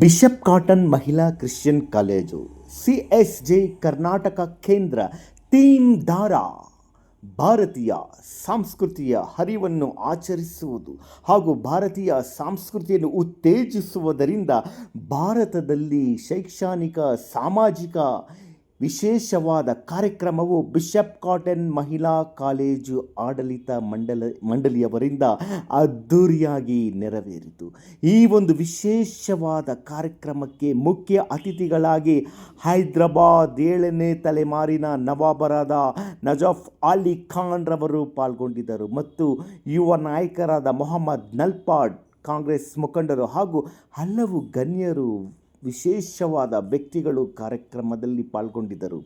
Bishop cotton ಮಹಿಳಾ Christian college, C S J Karnataka ಕೇಂದ್ರ theme ದಾರ ಭಾರತೀಯ ಸಾಂಸ್ಕೃತಿಯ ಹರಿವನ್ನು ಆಚರಿಸುವುದು ಹಾಗೂ ಭಾರತೀಯ ಸಂಸ್ಕೃತಿಯನ್ನು ಉತ್ತೇಜಿಸುವುದರಿಂದ ಭಾರತದಲ್ಲಿ ಶೈಕ್ಷಣಿಕ, ಸಾಮಾಜಿಕ ವಿಶೇಷವಾದ ಕಾರ್ಯಕ್ರಮವು ಬಿಷಪ್ ಕಾಟನ್ ಮಹಿಳಾ ಕಾಲೇಜು ಆಡಳಿತ ಮಂಡಲ, ಮಂಡಳಿಯವರಿಂದ ಅದ್ದೂರಿಯಾಗಿ ನೆರವೇರಿತು. ಈ ಒಂದು ವಿಶೇಷವಾದ ಕಾರ್ಯಕ್ರಮಕ್ಕೆ ಮುಖ್ಯ ಅತಿಥಿಗಳಾಗಿ ಹೈದರಾಬಾದ್ ಏಳನೇ ತಲೆಮಾರಿನ ನವಾಬರಾದ ನಜಾಫ್ ಅಲಿ ಖಾನ್ ರವರು ಪಾಲ್ಗೊಂಡಿದ್ದರು ಮತ್ತು ಯುವ ನಾಯಕರಾದ ಮೊಹಮ್ಮದ್ ನಲ್ಪಾಡ್ ಕಾಂಗ್ರೆಸ್ ಮುಖಂಡರು ಹಾಗೂ ಹಲವು ಗಣ್ಯರು ವಿಶೇಷವಾದ ವ್ಯಕ್ತಿಗಳು ಕಾರ್ಯಕ್ರಮದಲ್ಲಿ ಪಾಲ್ಗೊಂಡಿದ್ದರು.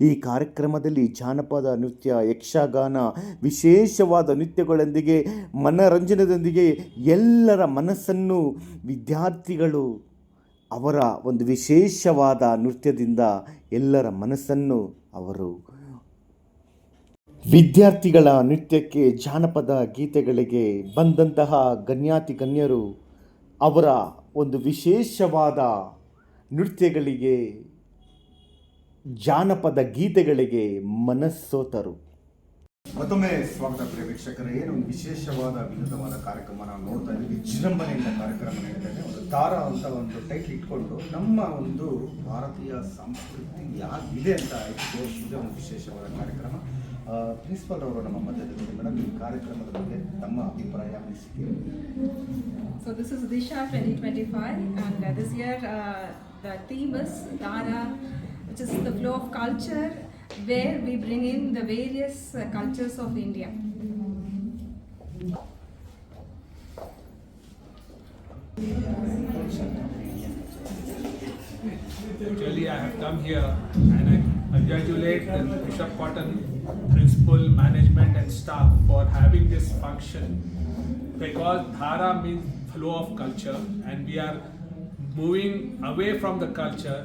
ಈ ಕಾರ್ಯಕ್ರಮದಲ್ಲಿ ಜಾನಪದ ನೃತ್ಯ, ಯಕ್ಷಗಾನ, ವಿಶೇಷವಾದ ನೃತ್ಯಗಳೊಂದಿಗೆ, ಮನರಂಜನದೊಂದಿಗೆ ಎಲ್ಲರ ಮನಸ್ಸನ್ನು ವಿದ್ಯಾರ್ಥಿಗಳು ಅವರ ಒಂದು ವಿಶೇಷವಾದ ನೃತ್ಯದಿಂದ ಎಲ್ಲರ ಮನಸ್ಸನ್ನು ಅವರು ವಿದ್ಯಾರ್ಥಿಗಳ ನೃತ್ಯಕ್ಕೆ ಜಾನಪದ ಗೀತೆಗಳಿಗೆ ಬಂದಂತಹ ಗಣ್ಯಾತಿ ಗಣ್ಯರು ಅವರ ಒಂದು ವಿಶೇಷವಾದ ನೃತ್ಯಗಳಿಗೆ, ಜಾನಪದ ಗೀತೆಗಳಿಗೆ ಮನಸ್ಸೋತರು. ಮತ್ತೊಮ್ಮೆ ಸ್ವಾಗತ ಪ್ರಿಯ ವೀಕ್ಷಕರೇ. ಒಂದು ವಿಶೇಷವಾದ ವಿನೂತವಾದ ಕಾರ್ಯಕ್ರಮ ನಾವು ನೋಡ್ತಾ ಇದ್ದೀವಿ. ವಿಜೃಂಭಣೆಯಿಂದ ಕಾರ್ಯಕ್ರಮ ನಡೀತಾ ಒಂದು ದಾರ ಅಂತ ಒಂದು ಟೈಟ್ ಇಟ್ಕೊಂಡು ನಮ್ಮ ಒಂದು ಭಾರತೀಯ ಸಂಸ್ಕೃತಿ ಇದೆ ಅಂತ ತೋರಿಸಿದ ಒಂದು ವಿಶೇಷವಾದ ಕಾರ್ಯಕ್ರಮ. ಪ್ರಿನ್ಸಿಪಲ್ ಅವರು ನಮ್ಮ ಮಧ್ಯದಲ್ಲಿ ಮೇಡಮ್ ಈ ಕಾರ್ಯಕ್ರಮದ ಬಗ್ಗೆ ನಮ್ಮ ಅಭಿಪ್ರಾಯ ಅನಿಸಿಕೆ So this is Disha 2025 and uh, this year uh, the theme is Dara which is the flow of culture where we bring in the various uh, cultures of India. Actually, I have come here and I congratulate the Bishop Cotton principal, management and staff for having this function because Dhara means flow of culture and we are moving away from the culture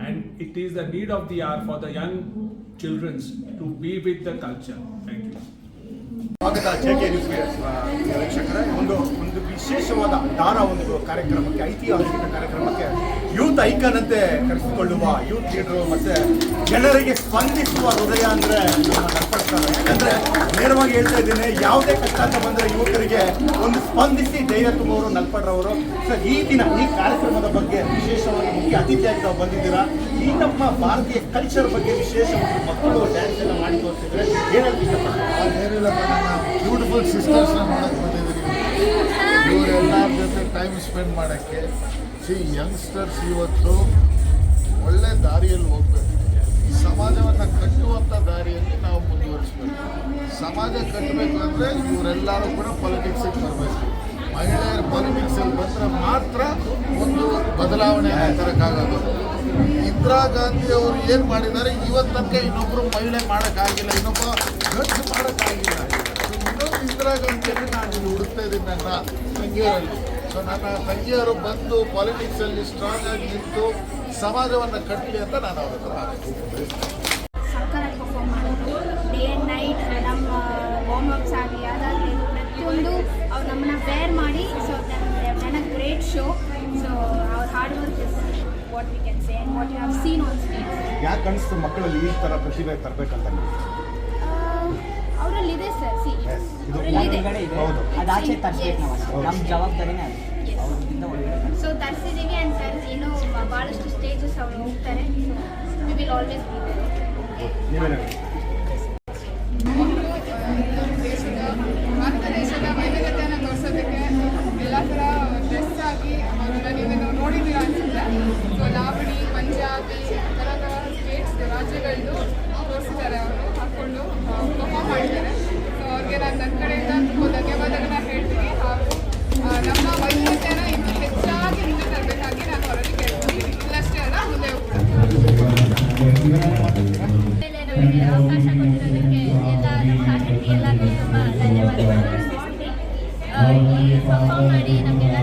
and it is the need of the hour for the young children to be with the culture. Thank you. ಸ್ವಾಗತ J K ನ್ಯೂಸ್ಗೆ ಸ್ವ- ವೀಕ್ಷಕರೇ ಒಂದು ಒಂದು ವಿಶೇಷವಾದ ದಾರ ಒಂದು ಕಾರ್ಯಕ್ರಮಕ್ಕೆ ಐತಿಹಾಸಿಕ ಕಾರ್ಯಕ್ರಮಕ್ಕೆ ಯೂತ್ ಐಕಾನ್ ಅಂತೆ ಕರೆಸಿಕೊಳ್ಳುವ ಯೂತ್ ಲೀಡರು ಮತ್ತೆ ಜನರಿಗೆ ಸ್ಪಂದಿಸುವ ಹೃದಯ ಅಂದ್ರೆ ನಮ್ಮ ನಡ್ಪಡ್ತಾರೆ ಯಾಕಂದ್ರೆ ನೇರವಾಗಿ ಹೇಳ್ತಾ ಇದ್ದೀನಿ ಯಾವುದೇ ಕಷ್ಟ ಅಂತ ಬಂದ್ರೆ ಯುವಕರಿಗೆ ಒಂದು ಸ್ಪಂದಿಸಿ ಧೈರ್ಯ ತುಂಬುವವರು ನಲ್ಪಡ್ರವರು ಸರ್ ಈ ದಿನ ಈ ಕಾರ್ಯಕ್ರಮದ ಬಗ್ಗೆ ವಿಶೇಷವಾಗಿ ಮುಖ್ಯ ಅತಿಥಿಯಾಗಿ ನಾವು ಬಂದಿದ್ದೀರಾ? ಈ ನಮ್ಮ ಭಾರತೀಯ ಕಲ್ಚರ್ ಬಗ್ಗೆ ವಿಶೇಷವಾಗಿ ಮಕ್ಕಳು ಡ್ಯಾನ್ಸ್ ಎಲ್ಲ ಮಾಡಿ ತೋರಿಸಿದ್ರೆ ಏನಾದ್ರು ಇಷ್ಟಪಡ್ತಾರೆ ಬ್ಯೂಟಿಫುಲ್ ಸಿಸ್ಟರ್ಸ್ ನೋಡಕ್ಕೆ ಜೊತೆ ಟೈಮ್ ಸ್ಪೆಂಡ್ ಮಾಡೋಕ್ಕೆ ಸಿ ಯಂಗ್ಸ್ಟರ್ಸ್ ಇವತ್ತು ಒಳ್ಳೆ ದಾರಿಯಲ್ಲಿ ಹೋಗ್ಬೇಕು. ಸಮಾಜವನ್ನು ಕಟ್ಟುವಂಥ ದಾರಿಯಲ್ಲಿ ನಾವು ಮುಂದುವರಿಸ್ಬೇಕು. ಸಮಾಜ ಕಟ್ಟಬೇಕು ಅಂದರೆ ಇವರೆಲ್ಲರೂ ಕೂಡ ಪಾಲಿಟಿಕ್ಸಿಗೆ ಬರಬೇಕು. ಮಹಿಳೆಯರು ಪಾಲಿಟಿಕ್ಸಲ್ಲಿ ಬಂದರೆ ಮಾತ್ರ ಒಂದು ಬದಲಾವಣೆ ತರಕ್ಕಾಗೋದು ಇಂದಿರಾ ಗಾಂಧಿ ಅವರು ಏನು ಮಾಡಿದ್ದಾರೆ? ಇವತ್ತು ಇನ್ನೊಬ್ಬರು ಮಹಿಳೆ ಮಾಡೋಕ್ಕಾಗಿಲ್ಲ, ಇನ್ನೊಬ್ಬ ಗಂಡು ಮಾಡೋಕ್ಕಾಗಿಲ್ಲ. ಇನ್ನೊಂದು ಇಂದಿರಾ ಗಾಂಧಿಯಲ್ಲಿ ನಾನು ಹುಡುಕ್ತಾ ಇದ್ದೀನಿ ನನ್ನ ತಂಗಿಯರಲ್ಲಿ ಸೊ ನನ್ನ ತಂಗಿಯರು ಬಂದು ಪಾಲಿಟಿಕ್ಸಲ್ಲಿ ಸ್ಟ್ರಾಂಗ್ ಆಗಿ ನಿಂತು ಸಮಾಜವನ್ನು ಕಟ್ಟಲಿ ಅಂತ ನಾನು ಅವ್ರ ಹತ್ರ ಪರ್ಫಾರ್ಮ್ ಮಾಡೋದು. ಡೇ ಆ್ಯಂಡ್ ನೈಟ್ ನಮ್ಮ ವಾರ್ಮ್ ಅಪ್ಸ್ ಆಗಲಿ ಅದಾಗಲಿ ಪ್ರತಿಯೊಂದು ಅವ್ರು ನಮ್ಮನ್ನ ವೇರ್ ಮಾಡಿ so then a great show so ಅವ್ರ hard work is what we can say and what you have seen on stage ಯಾಕೆ ಅನಿಸ್ತು ಮಕ್ಕಳಲ್ಲಿ ಈ ಥರ ಪ್ರತಿಭೆ ತರಬೇಕಂತ? ಒಳಗಡೆ ಸೊ ತರಿಸಿದ್ದೀವಿ ಆ್ಯಂಡ್ ತರಿಸಿ ಇನ್ನೂ ಭಾಳಷ್ಟು ಸ್ಟೇಜಸ್ ಅವ್ರು ಹೋಗ್ತಾರೆ ವಿ ವಿಲ್ ಆಲ್ವೇಸ್ ಬಿ? ದೇಶದ ಭಾರತ ದೇಶದ ವೈವಿಧ್ಯತೆಯನ್ನು ತೋರಿಸೋದಕ್ಕೆ ಎಲ್ಲ ಥರ ಡ್ರೆಸ್ ಆಗಿ ಅವರೆಲ್ಲ ನೀವೇನು ನೋಡಿದ್ದೀರಾ ಅನ್ಸುತ್ತೆ ಸೊ ಲಾವಣಿ ಪಂಜಾಬಿ ಥರ ಥರ ಸ್ಟೇಟ್ಸ್ ರಾಜ್ಯಗಳದ್ದು ತೋರಿಸಿದ್ದಾರೆ ಅವರು ಹಾಕ್ಕೊಂಡು ಮಾಡಿ ನಮಗೆಲ್ಲ